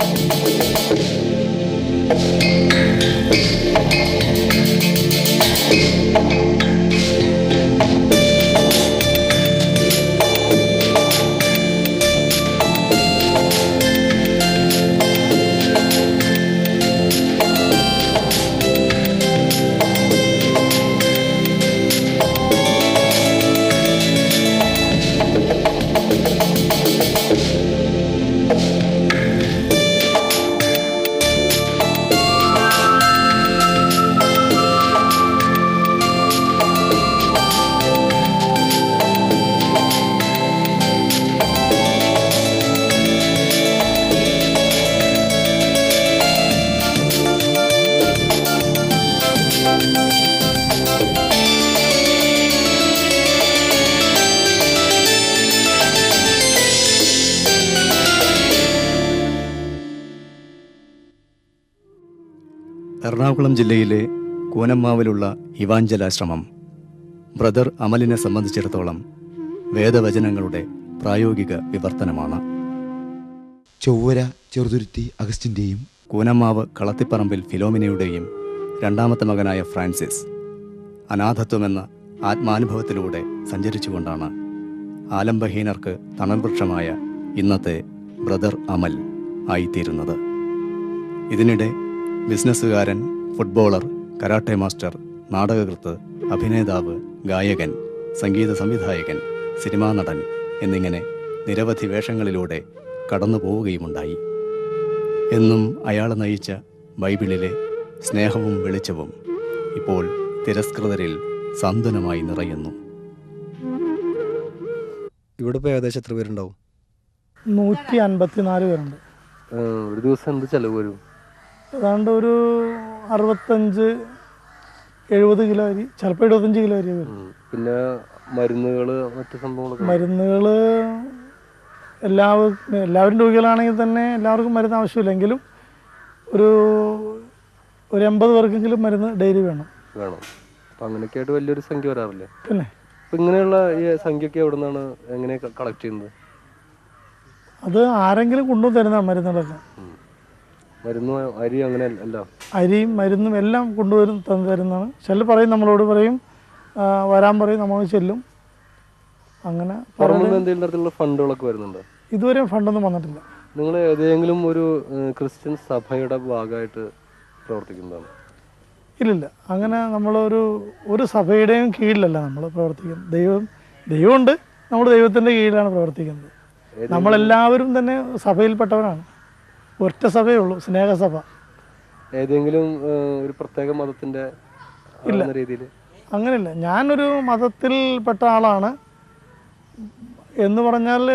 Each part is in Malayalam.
Thank you. എറണാകുളം ജില്ലയിലെ കൂനമ്മാവിലുള്ള ഇവാഞ്ചലാശ്രമം. ബ്രദർ അമലിനെ സംബന്ധിച്ചിടത്തോളം വേദവചനങ്ങളുടെ പ്രായോഗിക വിവർത്തനമാണ്. ചൊവ്വര ചെറുതുരുത്തി അഗസ്റ്റിന്റെയും കൂനമ്മാവ് കളത്തിപ്പറമ്പിൽ ഫിലോമിനയുടെയും രണ്ടാമത്തെ മകനായ ഫ്രാൻസിസ് അനാഥത്വമെന്ന ആത്മാനുഭവത്തിലൂടെ സഞ്ചരിച്ചുകൊണ്ടാണ് ആലംബഹീനർക്ക് തണൽവൃക്ഷമായ ഇന്നത്തെ ബ്രദർ അമൽ ആയിത്തീരുന്നത്. ഇതിനിടെ ബിസിനസ്സുകാരൻ ഫുട്ബോളർ കരാട്ടെ മാസ്റ്റർ നാടകകൃത്ത് അഭിനേതാവ് ഗായകൻ സംഗീത സംവിധായകൻ സിനിമാ നടൻ എന്നിങ്ങനെ നിരവധി വേഷങ്ങളിലൂടെ കടന്നു പോവുകയുമുണ്ടായി എന്നും അയാൾ നയിച്ച ബൈബിളിലെ സ്നേഹവും വെളിച്ചവും ഇപ്പോൾ തിരസ്കൃതരിൽ സാന്ത്വനമായി നിറയുന്നു. ഇവിടെ ഇപ്പോൾ ഏകദേശം എത്ര പേരുണ്ടാവും? നൂറ്റി അൻപത്തിനാല് പേരുണ്ട്. ഒരു ദിവസം എന്ത് ചെലവ് വരും? ഏതാണ്ട് ഒരു അറുപത്തഞ്ച് എഴുപത് കിലോ അരി ചിലപ്പോൾ എഴുപത്തഞ്ച് കിലോ അരി വരും. പിന്നെ മരുന്നുകൾ മറ്റു സംഭവങ്ങളൊക്കെ? മരുന്നുകൾ എല്ലാവർക്കും എല്ലാവരും രോഗികളാണെങ്കിൽ തന്നെ എല്ലാവർക്കും മരുന്ന് ആവശ്യമില്ലെങ്കിലും ഒരു ഒരു എൺപത് പേർക്കെങ്കിലും മരുന്ന് ഡെയിലി വേണം. വേണം. അപ്പം അങ്ങനെയൊക്കെ ആയിട്ട് വലിയൊരു സംഖ്യ വരാറില്ലേ? പിന്നെ? അപ്പം ഇങ്ങനെയുള്ള ഈ സംഖ്യയൊക്കെ എവിടെ നിന്നാണ് എങ്ങനെ കളക്ട് ചെയ്യുന്നത്? അത് ആരെങ്കിലും കൊണ്ടുവന്ന് തരുന്ന മരുന്നുകളൊക്കെ. മരുന്ന് അരി അങ്ങനെ അല്ല അരിയും മരുന്നും എല്ലാം കൊണ്ടുവരും തന്നു തരുന്നതാണ്. ചെല്ല് പറയും നമ്മളോട് പറയും വരാൻ പറയും നമ്മൾ ചെല്ലും. അങ്ങനെ എന്തെങ്കിലും തരത്തിലുള്ള ഫണ്ടുകളൊക്കെ വരുന്നുണ്ട്? ഇതുവരെ ഫണ്ടൊന്നും വന്നിട്ടില്ല. നിങ്ങൾ ഏതെങ്കിലും ഒരു ക്രിസ്ത്യൻ സഭയുടെ ഭാഗമായിട്ട് പ്രവർത്തിക്കുന്നതാണ്? ഇല്ലില്ല. അങ്ങനെ നമ്മളൊരു ഒരു സഭയുടെയും കീഴിലല്ല നമ്മൾ പ്രവർത്തിക്കുന്നത്. ദൈവം ദൈവമുണ്ട്. നമ്മൾ ദൈവത്തിന്റെ കീഴിലാണ് പ്രവർത്തിക്കുന്നത്. നമ്മളെല്ലാവരും തന്നെ സഭയിൽപ്പെട്ടവരാണ്. ഒറ്റ സഭയേ ഉള്ളൂ സ്നേഹസഭ. ഏതെങ്കിലും ഒരു പ്രത്യേക മതത്തിന്റെ ഇല്ല. രീതിയിൽ? അങ്ങനെയല്ല. ഞാനൊരു മതത്തിൽ പെട്ട ആളാണ്. എന്ന് പറഞ്ഞാൽ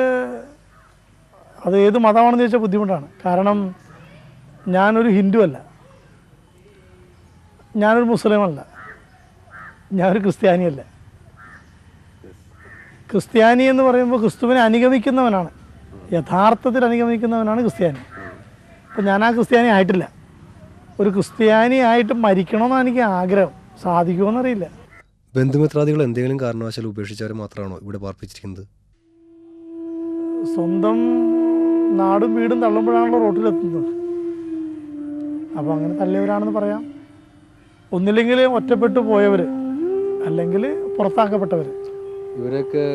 അത് ഏത് മതമാണെന്ന് ചോദിച്ചാൽ ബുദ്ധിമുട്ടാണ്. കാരണം ഞാനൊരു ഹിന്ദു അല്ല. ഞാനൊരു മുസ്ലിമല്ല ഞാനൊരു ക്രിസ്ത്യാനിയല്ല ക്രിസ്ത്യാനി എന്ന് പറയുമ്പോൾ ക്രിസ്തുവിനെ അനുഗമിക്കുന്നവനാണ്. യഥാർത്ഥത്തിൽ അനുഗമിക്കുന്നവനാണ് ക്രിസ്ത്യാനി. അപ്പം ഞാൻ ആ ക്രിസ്ത്യാനി ആയിട്ടില്ല. ഒരു ക്രിസ്ത്യാനി ആയിട്ട് മരിക്കണമെന്നാണ് എനിക്ക് ആഗ്രഹം. സാധിക്കുമോന്നറിയില്ല ബന്ധുമിത്രാദികൾ എന്തെങ്കിലും കാരണവശാൽ ഉപേക്ഷിച്ചവരെ മാത്രമാണോ ഇവിടെ പാർപ്പിച്ചിരിക്കുന്നത്? സ്വന്തം നാടും വീടും തള്ളുമ്പോഴാണല്ലോ റോട്ടിലെത്തുന്നത്. അപ്പോൾ അങ്ങനെ തള്ളിയവരാണെന്ന് പറയാം. ഒന്നില്ലെങ്കിൽ ഒറ്റപ്പെട്ടു പോയവർ അല്ലെങ്കിൽ പുറത്താക്കപ്പെട്ടവർ ഇവരൊക്കെ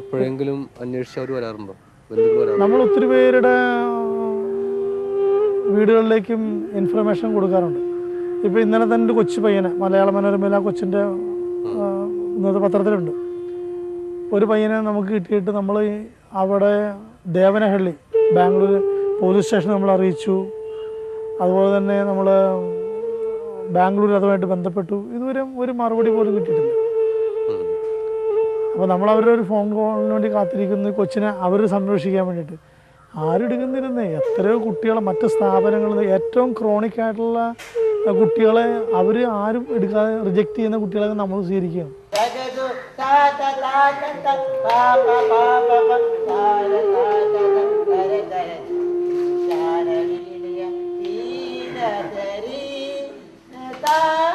എപ്പോഴെങ്കിലും അന്വേഷിച്ചവർ വരാറുണ്ടോ? നമ്മൾ ഒത്തിരി പേരുടെ വീടുകളിലേക്കും ഇൻഫർമേഷൻ കൊടുക്കാറുണ്ട്. ഇപ്പോൾ ഇന്നലെ തന്നെ ഒരു കൊച്ചു പയ്യനെ മലയാള മനോരമയിൽ ആ കൊച്ചിന്റെ ഇന്നത്തെ പത്രത്തിലുണ്ട്. ഒരു പയ്യനെ നമുക്ക് കിട്ടിയിട്ട് നമ്മൾ അവിടെ ദേവനഹള്ളി ബാംഗ്ലൂർ പോലീസ് സ്റ്റേഷൻ നമ്മൾ അറിയിച്ചു. അതുപോലെ തന്നെ നമ്മൾ ബാംഗ്ലൂർ അതുമായിട്ട് ബന്ധപ്പെട്ടു. ഇതുവരെ ഒരു മറുപടി പോലും കിട്ടിയിട്ടില്ല. അപ്പോൾ നമ്മൾ അവരുടെ ഒരു ഫോൺ കോളിന് വേണ്ടി കാത്തിരിക്കുന്ന കൊച്ചിനെ അവർ സംരക്ഷിക്കാൻ വേണ്ടിയിട്ട് ആരും എടുക്കുന്നിരുന്നേ എത്രയോ കുട്ടികളെ മറ്റ് സ്ഥാപനങ്ങളിൽ ഏറ്റവും ക്രോണിക് ആയിട്ടുള്ള കുട്ടികളെ അവർ ആരും എടുക്കാതെ റിജക്റ്റ് ചെയ്യുന്ന കുട്ടികളെ നമ്മൾ സ്വീകരിക്കുകയാണ്. Tagadu,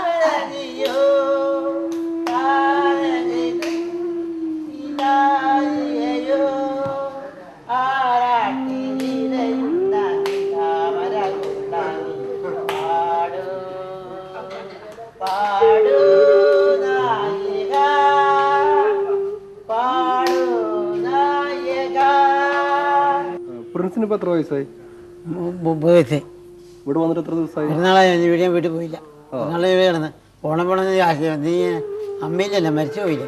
എത്ര വയസ്സായി? ഇവിടെ വന്നിട്ട് എത്ര ദിവസമായി? പെരുന്നാളായി ഞാൻ വീട്ടിൽ പോയില്ല. പെരുന്നാളെ വീട് കിടന്ന്. ഓണം പോണെന്ന് ആശയം നീ അമ്മയില്ലല്ലോ മരിച്ചു പോയില്ലേ?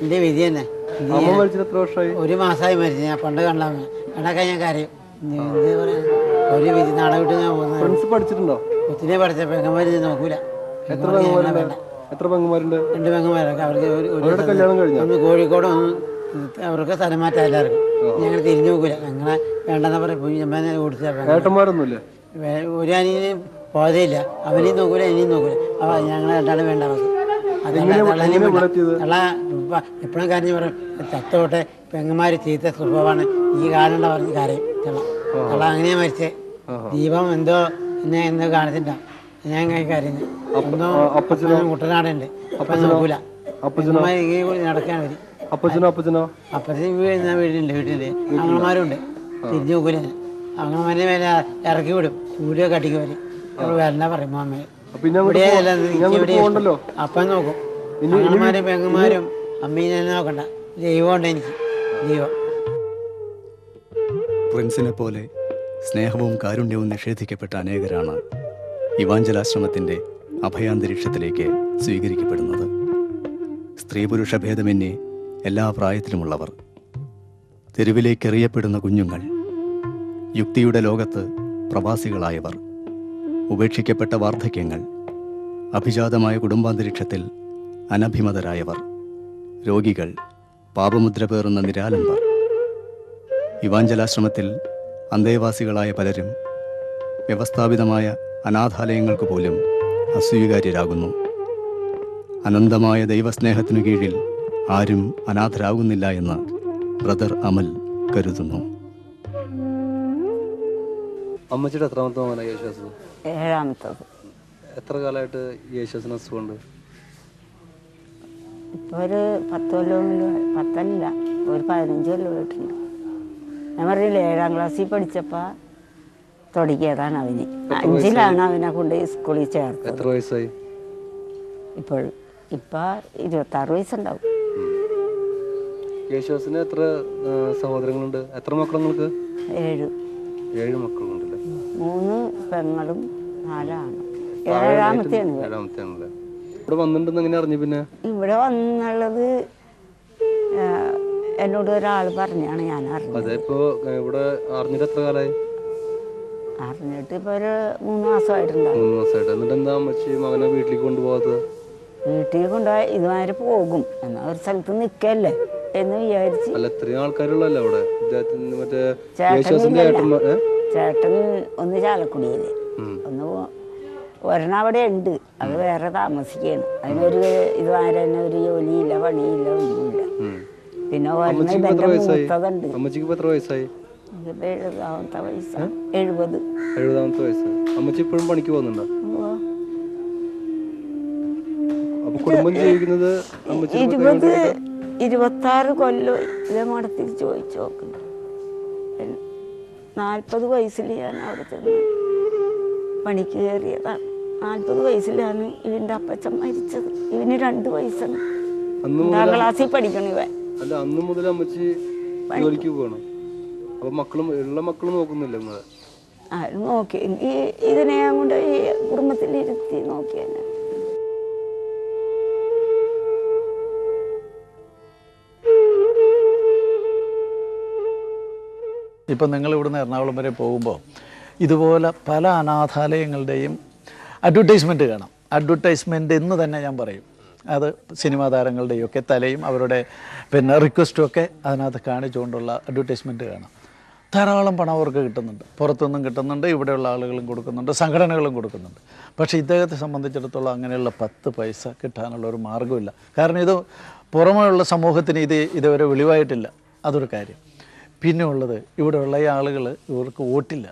എന്റെ വിധി തന്നെ. അമ്മ മരിച്ചിട്ട് എത്ര വർഷമായി? ഒരു മാസമായി മരിച്ചു. ഞാൻ പണ്ട് കണ്ടാ കണ്ടൊക്കെ ഞാൻ കാര്യം. നീ എന്ത് പറയാ? ഒരു വിധി നാളെ വിട്ട് ഞാൻ പോകുന്നത്. പ്രിൻസ് പഠിച്ചിട്ടുണ്ടോ? കൊച്ചിനെ പഠിച്ച പെങ്ങന്മാര് ഞാൻ നോക്കൂല. എത്ര പെങ്ങന്മാര് പെങ്ങന്മാരുണ്ട്? എത്ര പെങ്ങന്മാരുണ്ട്? രണ്ട് പെങ്ങന്മാരൊക്കെ അവർക്ക് ഒരു കല്യാണം കഴിഞ്ഞോ? ഒന്ന് കോഴിക്കോട് ഒന്ന് അവർക്ക് സ്ഥലം മാറ്റാം എല്ലാവർക്കും. ഞങ്ങൾ തിരിഞ്ഞു നോക്കൂല. ഞങ്ങളെ വേണ്ടെന്ന് പറയും. പോയി ഞാൻ ഒരു അനിയനും പോയതില്ല അവനെയും നോക്കൂല ഇനിയും നോക്കൂല. അപ്പൊ ഞങ്ങളെ രണ്ടാളും വേണ്ട? എപ്പോഴും കാര്യം പറയും. ചത്തോട്ടെ പെങ്ങന്മാര് ചീത്ത സ്വഭാവമാണ്. ഈ കാണണ്ട പറഞ്ഞ് കാര്യം. തള്ള. തള്ള അങ്ങനെയാ മരിച്ചേ. ദീപം എന്തോ എന്നെ എന്തോ കാണിച്ചിട്ടാ. ഞാൻ കരഞ്ഞു എന്തോ കുട്ടനാടുണ്ട് അപ്പൊ നോക്കൂല. അപ്പൊ ഇങ്ങനെ കൂടി നടക്കാൻ വരും. അപ്പച്ചനോ അപ്പച്ചനോ? വീട് വീടുണ്ട് വീട്ടിൽ ആങ്ങളമാരുണ്ട് തിരിഞ്ഞു നോക്കൂല. ആങ്ങളമാരെ മേലെ ഇറക്കി വിടും. ചൂടിയോ കട്ടിക്ക് വരും. അവൾ വരണ്ട പറയും മാമയെ പിന്നെ ഇവിടെ പോ- അല്ല, ഇനി എനിക്ക് അങ്ങോട്ട് ഇവിടെ പോകണ്ടല്ലോ. ഇഷ്ടം. അപ്പം നോക്കും. ആങ്ങളമാരും പെങ്ങന്മാരും അമ്മീനെ നോക്കണ്ട. ദൈവമുണ്ട് എനിക്ക്. ദൈവം. പ്രിൻസിനെ പോലെ സ്നേഹവും കാരുണ്യവും നിഷേധിക്കപ്പെട്ട അനേകരാണ് ഇവാഞ്ചലാശ്രമത്തിന്റെ അഭയാന്തരീക്ഷത്തിലേക്ക് സ്വീകരിക്കപ്പെടുന്നത്. സ്ത്രീ പുരുഷ ഭേദമന്യേ എല്ലാ പ്രായത്തിലുമുള്ളവർ. തെരുവിലേക്ക് എറിയപ്പെടുന്ന കുഞ്ഞുങ്ങൾ യുക്തിയുടെ ലോകത്ത് പ്രവാസികളായവർ ഉപേക്ഷിക്കപ്പെട്ട വാർദ്ധക്യങ്ങൾ അഭിജാതമായ കുടുംബാന്തരീക്ഷത്തിൽ അനഭിമതരായവർ രോഗികൾ പാപമുദ്ര പേറുന്ന നിരാലംബർ ഇവാഞ്ചലാശ്രമത്തിൽ അന്തേവാസികളായ പലരും വ്യവസ്ഥാപിതമായ അനാഥാലയങ്ങൾക്ക് പോലും അസ്വീകാര്യരാകുന്നു അനന്തമായ ദൈവസ്നേഹത്തിനു കീഴിൽ ആരും അനാഥരാകുന്നില്ല എന്ന് ബ്രദർ അമൽ കരുതുന്നു. അമ്മച്ചിയുടെ എത്രാമത്തെ മകനാണ് യേശുദാസ്? ഏഴാമത്തത്. എത്ര കാലമായിട്ട് യേശുദാസിന് അസുഖമുണ്ട്? ഇപ്പോൾ ഒരു പത്ത് കൊല്ലമെങ്കിലും പത്തല്ല ഒരു പതിനഞ്ച് കൊല്ലമായിട്ടുണ്ട് ഞാൻ പറഞ്ഞില്ല ഏഴാം ക്ലാസ്സിൽ പഠിച്ചപ്പോൾ തുടങ്ങിയതാണ് അവന്. അഞ്ചിലാണ് അവനെ കൊണ്ട് സ്കൂളിൽ ചേർത്തത്. എത്ര വയസ്സായി? ഇപ്പോൾ ഇപ്പം ഇരുപത്താറ് വയസ്സുണ്ടാവും. യേശുദാസിന് എത്ര സഹോദരങ്ങളുണ്ട്? എത്ര മക്കൾ നിങ്ങൾക്ക്? ഏഴ്. ഏഴ് മക്കളുണ്ടല്ലേ? മൂന്ന് പെങ്ങളും നാലാണ്. ഏഴാമത്തെയാണ് ഇവൻ. ഏഴാമത്തെ ആണല്ലേ ഇവിടെ വന്നിട്ടുണ്ടെന്ന് എങ്ങനെ അറിഞ്ഞു പിന്നെ? ഇവിടെ വന്നുള്ളത് എന്നോട് ഒരാൾ പറഞ്ഞാണ് ഞാൻ അറിഞ്ഞത്. ഇപ്പോ ഇവിടെ അറിഞ്ഞിട്ട് എത്ര കാലായി അറിഞ്ഞിട്ട് ഇപ്പൊ ഒരു മൂന്ന് മാസമായിട്ടുണ്ടാവും. മൂന്ന് മാസമായിട്ട്. എന്നിട്ട് എന്താ അമ്മച്ചി മകനെ വീട്ടിലേക്ക് കൊണ്ടുപോകാത്തത്? വീട്ടിൽ കൊണ്ടുപോയി ഇതുമാതിരി പോകും. എന്നാ ഒരു സ്ഥലത്ത് നിൽക്കല്ലേ എന്ന് വിചാരിച്ച്. അല്ല ഇത്രയും ആൾക്കാരുള്ളല്ലോ അവിടെ? മറ്റേ ചേട്ടൻ യേശുദാസിന്റെ ഏട്ടന്മാർ ചേട്ടൻ ഒന്ന് ചാലക്കുടിയിൽ. ഒന്ന് ഒരെണ്ണം അവിടെ ഉണ്ട്. അത് വേറെ താമസിക്കുകയാണ്. അതിനൊരു ഇത് തന്നെ ഒരു ജോലിയില്ല പണിയില്ല ഒന്നുമില്ല. പിന്നെ ഒരെണ്ണം അമ്മച്ചിക്ക് വയസ്സായി? മൂത്തതുണ്ട്. അമ്മച്ചിക്ക് എത്ര വയസ്സായി? ഇതിപ്പോ എഴുപതാമത്തെ വയസ്സാണ് എഴുപത്. എഴുപതാമത്തെ വയസ്സ്. അമ്മച്ചി ഇപ്പോഴും പണിക്ക് പോകുന്നുണ്ടോ? ഉവ്വ. അപ്പൊ കുടുംബം ജീവിക്കുന്നത് ഇരുപത് ഇരുപത്താറ് കൊല്ലം ഇതേ മഠത്തിൽ ചോദിച്ചു നോക്കുന്നു നാൽപ്പത് വയസ്സിൽ ഞാൻ അവിടെ ചെന്ന് പണിക്ക് കയറിയതാണ്. നാൽപ്പത് വയസ്സിലാണ് ഇവന്റെ അപ്പച്ചൻ മരിച്ചത്. ഇവന് രണ്ട് വയസ്സാണ്. രണ്ടാം ക്ലാസ്സിൽ പഠിക്കണം ഇവൻ. അല്ല അന്ന് മുതൽ അമ്മച്ചി ജോലിക്ക് പോകണം. അപ്പൊ മക്കളും ഉള്ള മക്കളും നോക്കുന്നില്ല നിങ്ങളെ ആരും നോക്കി. ഇതിനെ കൊണ്ട് ഈ കുടുംബത്തിലിരുത്തി നോക്കിയാണ് ഇപ്പം നിങ്ങൾ ഇവിടുന്ന് എറണാകുളം വരെ പോകുമ്പോൾ ഇതുപോലെ പല അനാഥാലയങ്ങളുടെയും അഡ്വർടൈസ്മെന്റ് കാണാം. അഡ്വർടൈസ്മെന്റ് എന്ന് തന്നെ ഞാൻ പറയും. അത് സിനിമാ താരങ്ങളുടെയൊക്കെ തലയും അവരുടെ പിന്നെ റിക്വസ്റ്റും ഒക്കെ അതിനകത്ത് കാണിച്ചുകൊണ്ടുള്ള അഡ്വർടൈസ്മെന്റ് കാണാം. ധാരാളം പണം അവർക്ക് കിട്ടുന്നുണ്ട്. പുറത്തുനിന്നും കിട്ടുന്നുണ്ട് ഇവിടെയുള്ള ആളുകളും കൊടുക്കുന്നുണ്ട് സംഘടനകളും കൊടുക്കുന്നുണ്ട്. പക്ഷേ ഇദ്ദേഹത്തെ സംബന്ധിച്ചിടത്തോളം അങ്ങനെയുള്ള പത്ത് പൈസ കിട്ടാനുള്ള ഒരു മാർഗമില്ല. കാരണം ഇത് പുറമെയുള്ള സമൂഹത്തിന് ഇത് ഇതുവരെ വെളിവായിട്ടില്ല. അതൊരു കാര്യം. പിന്നെ ഉള്ളത് ഇവിടെയുള്ള ഈ ആളുകൾ ഇവർക്ക് വോട്ടില്ല.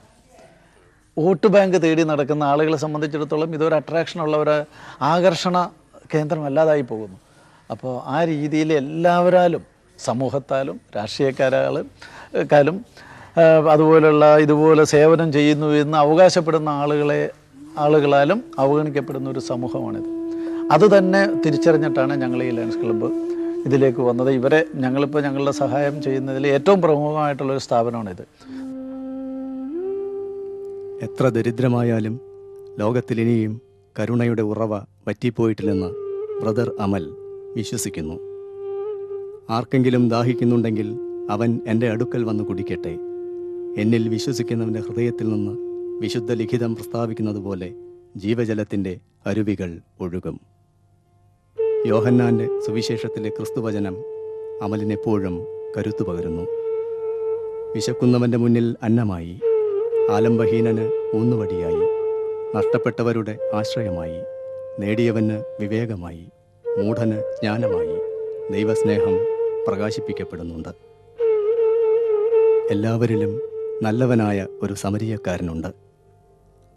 വോട്ട് ബാങ്ക് തേടി നടക്കുന്ന ആളുകളെ സംബന്ധിച്ചിടത്തോളം ഇതൊരു അട്രാക്ഷൻ ഉള്ള ഒരു ആകർഷണ കേന്ദ്രമല്ലാതായി പോകുന്നു. അപ്പോൾ ആ രീതിയിൽ എല്ലാവരാലും സമൂഹത്താലും രാഷ്ട്രീയക്കാരാലും കാലും അതുപോലുള്ള ഇതുപോലെ സേവനം ചെയ്യുന്നു എന്ന് അവകാശപ്പെടുന്ന ആളുകളെ ആളുകളാലും അവഗണിക്കപ്പെടുന്ന ഒരു സമൂഹമാണിത്. അത് തന്നെ തിരിച്ചറിഞ്ഞിട്ടാണ് ഞങ്ങൾ ഈ ലയൺസ് ക്ലബ്ബ് ഇതിലേക്ക് വന്നത്. ഇവരെ ഞങ്ങളിപ്പോൾ ഞങ്ങളുടെ സഹായം ചെയ്യുന്നതിൽ ഏറ്റവും പ്രമുഖമായിട്ടുള്ളൊരു സ്ഥാപനമാണിത് എത്ര ദരിദ്രമായാലും ലോകത്തിലിനിയും കരുണയുടെ ഉറവ പറ്റിപ്പോയിട്ടില്ലെന്ന് ബ്രദർ അമൽ വിശ്വസിക്കുന്നു. ആർക്കെങ്കിലും ദാഹിക്കുന്നുണ്ടെങ്കിൽ അവൻ എന്റെ അടുക്കൽ വന്ന് കുടിക്കട്ടെ. എന്നിൽ വിശ്വസിക്കുന്നവന്റെ ഹൃദയത്തിൽ നിന്ന് വിശുദ്ധ ലിഖിതം പ്രസ്താവിക്കുന്നത് പോലെ ജീവജലത്തിന്റെ അരുവികൾ ഒഴുകും. യോഹന്നാന്റെ സുവിശേഷത്തിലെ ക്രിസ്തുവചനം അമലിനെപ്പോഴും കരുത്തു പകരുന്നു. വിശക്കുന്നവന്റെ മുന്നിൽ അന്നമായി ആലംബഹീനന് ഊന്നുവടിയായി നഷ്ടപ്പെട്ടവരുടെ ആശ്രയമായി നേടിയവന് വിവേകമായി മൂഢന് ജ്ഞാനമായി ദൈവസ്നേഹം പ്രകാശിപ്പിക്കപ്പെടുന്നുണ്ട്. എല്ലാവരിലും നല്ലവനായ ഒരു സമരീയക്കാരനുണ്ട്.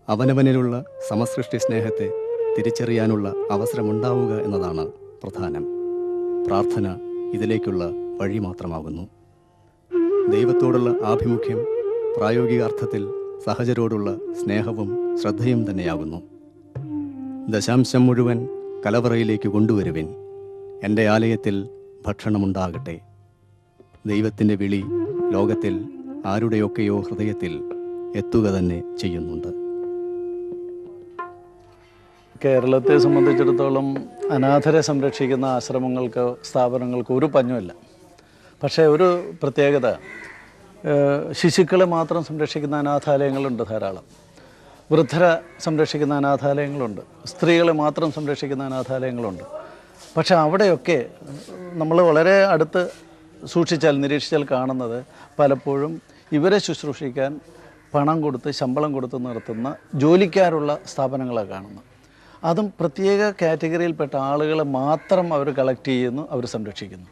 അവനവനിലുള്ള സമസൃഷ്ടി സ്നേഹത്തെ തിരിച്ചറിയാനുള്ള അവസരമുണ്ടാവുക എന്നതാണ് പ്രധാനം. പ്രാർത്ഥന ഇതിലേക്കുള്ള വഴി മാത്രമാകുന്നു. ദൈവത്തോടുള്ള ആഭിമുഖ്യം പ്രായോഗിക അർത്ഥത്തിൽ സഹജരോടുള്ള സ്നേഹവും ശ്രദ്ധയും തന്നെയാകുന്നു. ദശാംശം മുഴുവൻ കലവറയിലേക്ക് കൊണ്ടുവരുവിൻ. എന്റെ ആലയത്തിൽ ഭക്ഷണമുണ്ടാകട്ടെ. ദൈവത്തിന്റെ വിളി ലോകത്തിൽ ആരുടെയൊക്കെയോ ഹൃദയത്തിൽ എത്തുക തന്നെ ചെയ്യുന്നുണ്ട്. കേരളത്തെ സംബന്ധിച്ചിടത്തോളം അനാഥരെ സംരക്ഷിക്കുന്ന ആശ്രമങ്ങൾക്ക് സ്ഥാപനങ്ങൾക്ക് ഒരു പഞ്ഞുമില്ല. പക്ഷേ ഒരു പ്രത്യേകത ശിശുക്കളെ മാത്രം സംരക്ഷിക്കുന്ന അനാഥാലയങ്ങളുണ്ട് ധാരാളം. വൃദ്ധരെ സംരക്ഷിക്കുന്ന അനാഥാലയങ്ങളുണ്ട്. സ്ത്രീകളെ മാത്രം സംരക്ഷിക്കുന്ന അനാഥാലയങ്ങളുണ്ട്. പക്ഷെ അവിടെയൊക്കെ നമ്മൾ വളരെ അടുത്ത് സൂക്ഷിച്ചാൽ നിരീക്ഷിച്ചാൽ കാണുന്നത് പലപ്പോഴും ഇവരെ ശുശ്രൂഷിക്കാൻ പണം കൊടുത്ത് ശമ്പളം കൊടുത്ത് നിർത്തുന്ന ജോലിക്കാരുള്ള സ്ഥാപനങ്ങളാണ് കാണുന്നത്. അതും പ്രത്യേക കാറ്റഗറിയിൽപ്പെട്ട ആളുകളെ മാത്രം അവർ കളക്ട് ചെയ്യുന്നു അവർ സംരക്ഷിക്കുന്നു.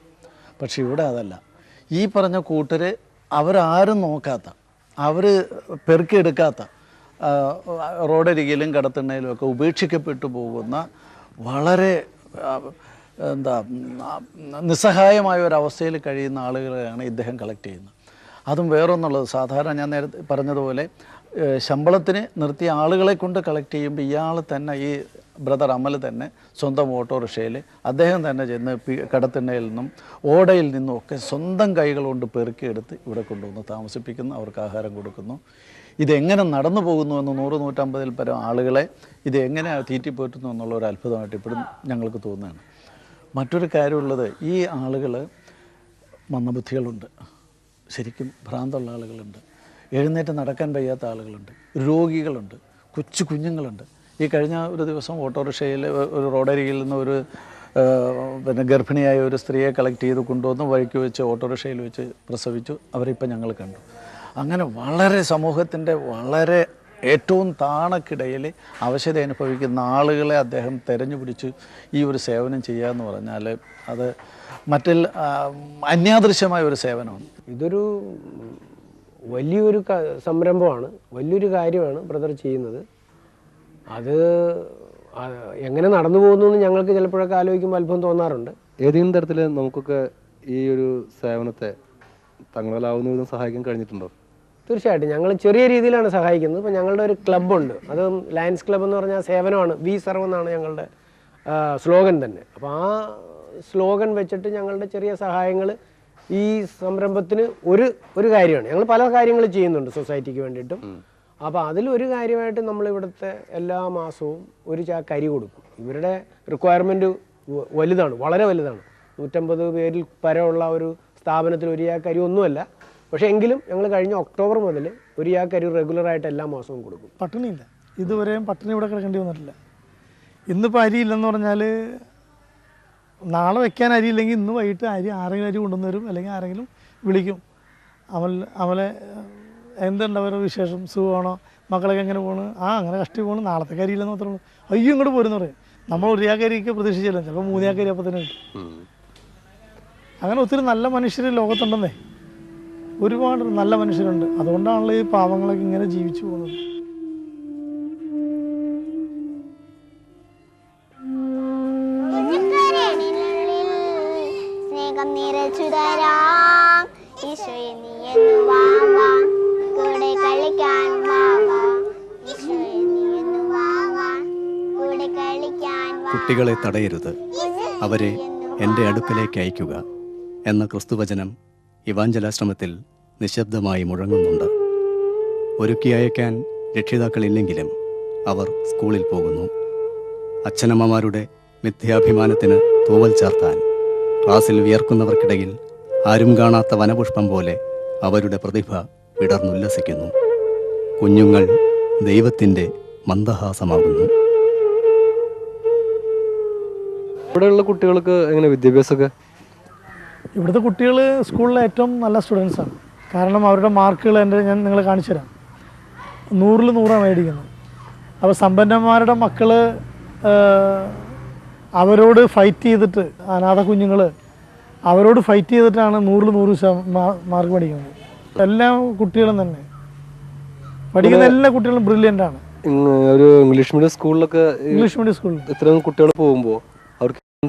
പക്ഷെ ഇവിടെ അതല്ല. ഈ പറഞ്ഞ കൂട്ടർ അവരാരും നോക്കാത്ത അവർ പെറുക്കിയെടുക്കാത്ത റോഡരികിലും കടത്തിണ്ണയിലും ഒക്കെ ഉപേക്ഷിക്കപ്പെട്ടു പോകുന്ന വളരെ എന്താ നിസ്സഹായമായ ഒരു അവസ്ഥയിൽ കഴിയുന്ന ആളുകളെയാണ് ഇദ്ദേഹം കളക്ട് ചെയ്യുന്നത്. അതും വേറൊന്നുള്ളത്. സാധാരണ ഞാൻ നേരത്തെ പറഞ്ഞതുപോലെ ശമ്പളത്തിന് നിർത്തിയ ആളുകളെ കൊണ്ട് കളക്ട് ചെയ്യുമ്പോൾ ഇയാൾ തന്നെ ഈ ബ്രദർ അമൽ തന്നെ സ്വന്തം ഓട്ടോറിക്ഷയിൽ അദ്ദേഹം തന്നെ ചെന്ന് കടത്തിണ്ണയിൽ നിന്നും ഓടയിൽ നിന്നും ഒക്കെ സ്വന്തം കൈകൾ കൊണ്ട് പെറുക്കിയെടുത്ത് ഇവിടെ കൊണ്ടുവന്ന് താമസിപ്പിക്കുന്നു. അവർക്ക് ആഹാരം കൊടുക്കുന്നു. ഇതെങ്ങനെ നടന്നു പോകുന്നു എന്ന് നൂറ് നൂറ്റമ്പതിൽ പരം ആളുകളെ ഇത് എങ്ങനെ തീറ്റിപ്പോറ്റുന്നു എന്നുള്ള ഒരു അത്ഭുതമായിട്ട് ഇപ്പോഴും ഞങ്ങൾക്ക് തോന്നുകയാണ്. മറ്റൊരു കാര്യമുള്ളത് ഈ ആളുകൾ മന്ദബുദ്ധികളുണ്ട് ശരിക്കും ഭ്രാന്തുള്ള ആളുകളുണ്ട്. എഴുന്നേറ്റ് നടക്കാൻ വയ്യാത്ത ആളുകളുണ്ട്. രോഗികളുണ്ട്. കൊച്ചു കുഞ്ഞുങ്ങളുണ്ട്. ഈ കഴിഞ്ഞ ഒരു ദിവസം ഓട്ടോറിക്ഷയിൽ ഒരു റോഡരികിൽ നിന്ന് ഒരു പിന്നെ ഗർഭിണിയായ ഒരു സ്ത്രീയെ കളക്ട് ചെയ്ത് കൊണ്ടുവന്ന് വഴിക്ക് വെച്ച് ഓട്ടോറിക്ഷയിൽ വെച്ച് പ്രസവിച്ചു. അവരിപ്പം ഞങ്ങൾ കണ്ടു. അങ്ങനെ വളരെ സമൂഹത്തിന്റെ വളരെ ഏറ്റവും താണക്കിടയിൽ അവശത അനുഭവിക്കുന്ന ആളുകളെ അദ്ദേഹം തിരഞ്ഞു പിടിച്ച് ഈ ഒരു സേവനം ചെയ്യുക എന്ന് പറഞ്ഞാൽ അത് മറ്റിൽ അന്യാദൃശ്യമായ ഒരു സേവനമാണ്. ഇതൊരു വലിയൊരു സംരംഭമാണ്. വലിയൊരു കാര്യമാണ് ബ്രദർ ചെയ്യുന്നത്. അത് എങ്ങനെ നടന്നു പോകുന്നു എന്ന് ഞങ്ങൾക്ക് ചിലപ്പോഴൊക്കെ ആലോചിക്കുമ്പോൾ അത്ഭുതം തോന്നാറുണ്ട്. ഏതെങ്കിലും തരത്തിൽ നമുക്കൊക്കെ ഈ ഒരു സേവനത്തെ തങ്ങളാവുന്ന വിധം സഹായിക്കാൻ കഴിഞ്ഞിട്ടുണ്ടോ? തീർച്ചയായിട്ടും. ഞങ്ങൾ ചെറിയ രീതിയിലാണ് സഹായിക്കുന്നത്. ഇപ്പം ഞങ്ങളുടെ ഒരു ക്ലബ്ബുണ്ട്. അത് ലയൻസ് ക്ലബ്ബ് എന്ന് പറഞ്ഞാൽ സേവനമാണ്. വി സർവ് എന്നാണ് ഞങ്ങളുടെ സ്ലോഗൻ തന്നെ. അപ്പോൾ ആ സ്ലോഗൻ വെച്ചിട്ട് ഞങ്ങളുടെ ചെറിയ സഹായങ്ങൾ ഈ സംരംഭത്തിന് ഒരു ഒരു കാര്യമാണ്. ഞങ്ങൾ പല കാര്യങ്ങൾ ചെയ്യുന്നുണ്ട് സൊസൈറ്റിക്ക് വേണ്ടിയിട്ടും. അപ്പോൾ അതിലൊരു കാര്യമായിട്ട് നമ്മൾ ഇവിടുത്തെ എല്ലാ മാസവും ഒരു ചാക്ക് അരി കൊടുക്കും. ഇവരുടെ റിക്വയർമെന്റ് വലുതാണ് വളരെ വലുതാണ്. നൂറ്റമ്പത് പേരിൽ പരമുള്ള ഒരു സ്ഥാപനത്തിൽ ഒരു ചാക്ക് അരി ഒന്നുമല്ല. പക്ഷേ എങ്കിലും ഞങ്ങൾ കഴിഞ്ഞ ഒക്ടോബർ മുതൽ ഒരു ചാക്ക് അരി റെഗുലറായിട്ട് എല്ലാ മാസവും കൊടുക്കും. പട്ടിണിയില്ല. ഇതുവരെയും പട്ടിണി ഇവിടെ കിടക്കേണ്ടി വന്നിട്ടില്ല. ഇന്നിപ്പോൾ അരിയില്ലെന്ന് പറഞ്ഞാൽ നാളെ വെക്കാൻ അരിയില്ലെങ്കിൽ ഇന്ന് വൈകിട്ട് അരി ആരെങ്കിലും അരി കൊണ്ടുവന്ന് തരും അല്ലെങ്കിൽ ആരെങ്കിലും വിളിക്കും. അവൾ അമലെ എന്തുണ്ട് അവരുടെ വിശേഷം? സുഖമാണോ? മക്കളൊക്കെ എങ്ങനെ പോണ്? ആ അങ്ങനെ കഷ്ടി പോണ്. നാളത്തെ കരിയില്ലെന്ന് മാത്രമേ ഉള്ളൂ. അയ്യോ ഇങ്ങോട്ട് പോരുന്ന് പറയും. നമ്മൾ ഒരു കരിക്ക് പ്രതീക്ഷിച്ചില്ല. ചിലപ്പോൾ മൂന്നാക്കരി അപ്പം തന്നെ കിട്ടും. അങ്ങനെ ഒത്തിരി നല്ല മനുഷ്യർ ലോകത്തുണ്ടെന്നേ. ഒരുപാട് നല്ല മനുഷ്യരുണ്ട്. അതുകൊണ്ടാണല്ലോ ഈ പാവങ്ങളൊക്കെ ഇങ്ങനെ ജീവിച്ചു പോകുന്നത്. കുട്ടികളെ തടയരുത്. അവരെ എന്റെ അടുക്കലേക്ക് അയക്കുക എന്ന ക്രിസ്തുവചനം ഇവാഞ്ചലാശ്രമത്തിൽ നിശബ്ദമായി മുഴങ്ങുന്നുണ്ട്. ഒരുക്കി അയക്കാൻ രക്ഷിതാക്കളില്ലെങ്കിലും അവർ സ്കൂളിൽ പോകുന്നു. അച്ഛനമ്മമാരുടെ മിഥ്യാഭിമാനത്തിന് തൂവൽ ചേർത്താൻ ക്ലാസ്സിൽ വിയർക്കുന്നവർക്കിടയിൽ ആരും കാണാത്ത വനപുഷ്പം പോലെ അവരുടെ പ്രതിഭ വിടർന്നുല്ലസിക്കുന്നു. കുഞ്ഞുങ്ങൾ ദൈവത്തിന്റെ മന്ദഹാസമാകുന്നു. ഇവിടെയുള്ള കുട്ടികൾക്ക് എങ്ങനെ വിദ്യാഭ്യാസമൊക്കെ? ഇവിടുത്തെ കുട്ടികൾ സ്കൂളിലെ ഏറ്റവും നല്ല സ്റ്റുഡൻസ് ആണ്. കാരണം അവരുടെ മാർക്കുകൾ എന്റെ ഞാൻ നിങ്ങളെ കാണിച്ചു തരാം. നൂറിൽ നൂറാണ് മേടിക്കുന്നത്. അപ്പോൾ സമ്പന്നന്മാരുടെ മക്കൾ അവരോട് ഫൈറ്റ് ചെയ്തിട്ട് അനാഥ കുഞ്ഞുങ്ങൾ അവരോട് ഫൈറ്റ് ചെയ്തിട്ടാണ് നൂറിൽ നൂറ് മാർക്ക് മേടിക്കുന്നത്. എല്ലാ കുട്ടികളും തന്നെ. പഠിക്കുന്ന എല്ലാ കുട്ടികളും ബ്രില്യന്റ് ആണ്. ഒരു ഇംഗ്ലീഷ് മീഡിയം സ്കൂളിലൊക്കെ ഇംഗ്ലീഷ് മീഡിയം സ്കൂളിൽ ഇത്രയും കുട്ടികൾ പോകുമ്പോൾ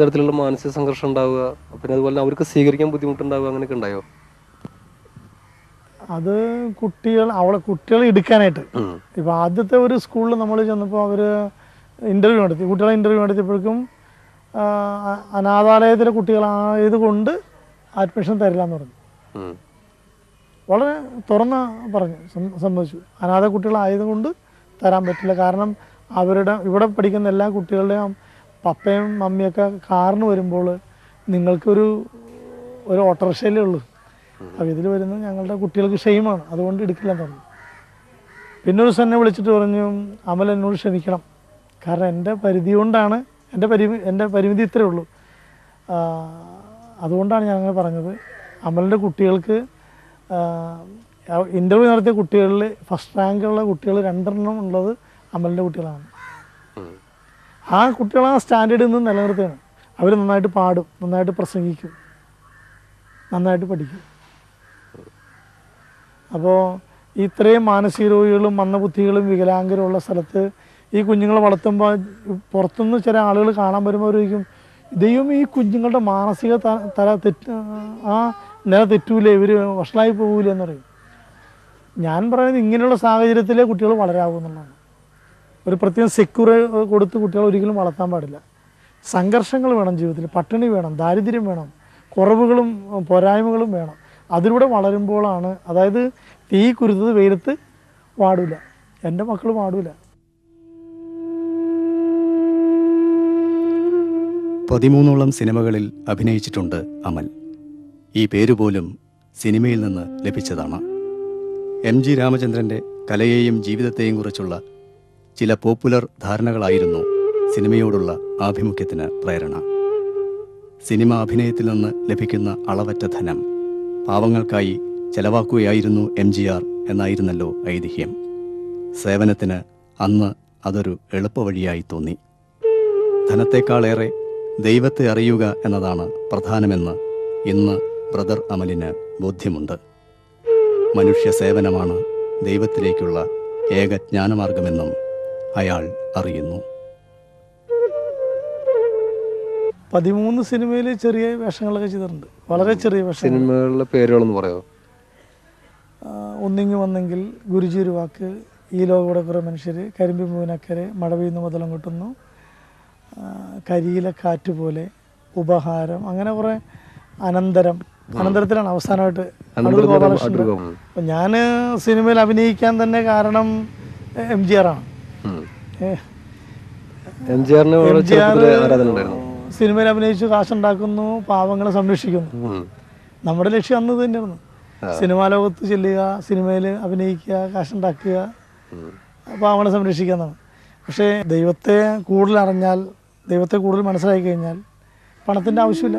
തരത്തിലുള്ള മാനസിക സംഘർഷം ഉണ്ടാവുക പിന്നെ അതുപോലെ അവർക്ക് സ്വീകരിക്കാൻ ബുദ്ധിമുട്ടുണ്ടാവുക അങ്ങനെയൊക്കെ ഉണ്ടായോ? അത് കുട്ടികൾ അവളെ കുട്ടികളെ എടുക്കാനായിട്ട്. ഇപ്പൊ ആദ്യത്തെ ഒരു സ്കൂളിൽ നമ്മൾ ചെന്നപ്പോൾ അവർ ഇന്റർവ്യൂ നടത്തി. കുട്ടികളെ ഇന്റർവ്യൂ നടത്തിയപ്പോഴേക്കും അനാഥാലയത്തിലെ കുട്ടികളായത് കുട്ടികളായതുകൊണ്ട് അഡ്മിഷൻ തരില്ല എന്ന് പറഞ്ഞു. വളരെ തുറന്ന പറഞ്ഞു സംഭവിച്ചു അനാഥ കുട്ടികളായതുകൊണ്ട് തരാൻ പറ്റില്ല. കാരണം അവരുടെ ഇവിടെ പഠിക്കുന്ന എല്ലാ കുട്ടികളുടെയും പപ്പയും മമ്മിയൊക്കെ കാറിന് വരുമ്പോൾ നിങ്ങൾക്കൊരു ഒരു ഓട്ടോറിക്ഷയിലേ ഉള്ളൂ. അപ്പോൾ ഇതിൽ വരുന്നത് ഞങ്ങളുടെ കുട്ടികൾക്ക് ഷെയിമാണ് അതുകൊണ്ട് എടുക്കില്ലെന്ന് പറഞ്ഞു. പിന്നെ ഒരു സന്നെ വിളിച്ചിട്ട് പറഞ്ഞു അമൽ എന്നോട് ക്ഷമിക്കണം. കാരണം എന്റെ പരിധി കൊണ്ടാണ് എന്റെ പരിമി എന്റെ പരിമിതി ഇത്രയേ ഉള്ളൂ. അതുകൊണ്ടാണ് ഞാൻ അങ്ങനെ പറഞ്ഞത്. അമലിന്റെ കുട്ടികൾക്ക് ഇന്റർവ്യൂ നടത്തിയ കുട്ടികളിൽ ഫസ്റ്റ് റാങ്കുള്ള കുട്ടികൾ രണ്ടെണ്ണം ഉള്ളത് അമലിന്റെ കുട്ടികളാണ്. ആ കുട്ടികൾ ആ സ്റ്റാൻഡേർഡിൽ നിന്ന് നിലനിർത്തുകയാണ്. അവർ നന്നായിട്ട് പാടും നന്നായിട്ട് പ്രസംഗിക്കും നന്നായിട്ട് പഠിക്കും. അപ്പോൾ ഇത്രയും മാനസിക രോഗികളും മന്ദബുദ്ധികളും വികലാംഗരും ഉള്ള സ്ഥലത്ത് ഈ കുഞ്ഞുങ്ങളെ വളർത്തുമ്പോൾ പുറത്തുനിന്ന് ചില ആളുകൾ കാണാൻ വരുമ്പോൾ ചോദിക്കും ദൈവം ഈ കുഞ്ഞുങ്ങളുടെ മാനസിക തല തെറ്റ് ആ നില തെറ്റൂലേ ഇവർ വഷളായി പോകൂലേ എന്ന് പറയും. ഞാൻ പറയുന്നത് ഇങ്ങനെയുള്ള സാഹചര്യത്തിലേ കുട്ടികൾ വളരാവൂ എന്നുള്ളതാണ്. ഒരു പ്രത്യേകം സെക്യൂർ കൊടുത്ത് കുട്ടികളെ ഒരിക്കലും വളർത്താൻ പാടില്ല. സംഘർഷങ്ങൾ വേണം ജീവിതത്തിൽ പട്ടിണി വേണം ദാരിദ്ര്യം വേണം കുറവുകളും പോരായ്മകളും വേണം. അതിലൂടെ വളരുമ്പോഴാണ് അതായത് തീ കുരുത്തത് വെയിലത്ത് വാടില്ല എന്റെ മക്കൾ വാടില്ല പതിമൂന്നോളം സിനിമകളിൽ അഭിനയിച്ചിട്ടുണ്ട് അമൽ. ഈ പേരുപോലും സിനിമയിൽ നിന്ന് ലഭിച്ചതാണ്. എം ജി രാമചന്ദ്രന്റെ കലയെയും ജീവിതത്തെയും കുറിച്ചുള്ള ചില പോപ്പുലർ ധാരണകളായിരുന്നു സിനിമയോടുള്ള ആഭിമുഖ്യത്തിന് പ്രേരണ. സിനിമ അഭിനയത്തിൽ നിന്ന് ലഭിക്കുന്ന അളവറ്റ ധനം പാവങ്ങൾക്കായി ചെലവാക്കുകയായിരുന്നു എം ജി ആർ എന്നായിരുന്നല്ലോ ഐതിഹ്യം. സേവനത്തിന് അന്ന് അതൊരു എളുപ്പവഴിയായി തോന്നി. ധനത്തെക്കാളേറെ ദൈവത്തെ അറിയുക എന്നതാണ് പ്രധാനമെന്ന് ഇന്ന് ബ്രദർ അമലിന് ബോധ്യമുണ്ട്. മനുഷ്യ സേവനമാണ് ദൈവത്തിലേക്കുള്ള ഏക ജ്ഞാനമാർഗമെന്നും അയാൾ അറിയുന്നു. പതിമൂന്ന് സിനിമയിൽ ചെറിയ വേഷങ്ങളൊക്കെ ചെയ്തിട്ടുണ്ട്. വളരെ ചെറിയ സിനിമകളിലെ പേരുകളെന്ന് പറയോ? ഒന്നിങ്ങി വന്നെങ്കിൽ ഗുരുജി ഒരു വാക്ക് ഈ ലോകയുടെ കുറേ മനുഷ്യർ കരിമ്പി മൂവിനക്കരെ മഴ പെയ്യുന്ന മുതലം കിട്ടുന്നു കരിയിലെ കാറ്റ് പോലെ ഉപഹാരം അങ്ങനെ കുറേ അനന്തരം. അനന്തരത്തിലാണ് അവസാനമായിട്ട് അടൂർ അപ്പം ഞാൻ സിനിമയിൽ അഭിനയിക്കാൻ തന്നെ കാരണം എം ജി ആർ സിനിമയിൽ അഭിനയിച്ച് കാശുണ്ടാക്കുന്നു പാവങ്ങളെ സംരക്ഷിക്കുന്നു. നമ്മുടെ ലക്ഷ്യം അന്ന് തന്നെയായിരുന്നു. സിനിമാ ലോകത്ത് ചെല്ലുക സിനിമയിൽ അഭിനയിക്കുക കാശുണ്ടാക്കുക പാവങ്ങളെ സംരക്ഷിക്കുക എന്നാണ്. പക്ഷേ ദൈവത്തെ കൂടുതൽ അറിഞ്ഞാൽ ദൈവത്തെ കൂടുതൽ മനസ്സിലാക്കി കഴിഞ്ഞാൽ പണത്തിന്റെ ആവശ്യമില്ല.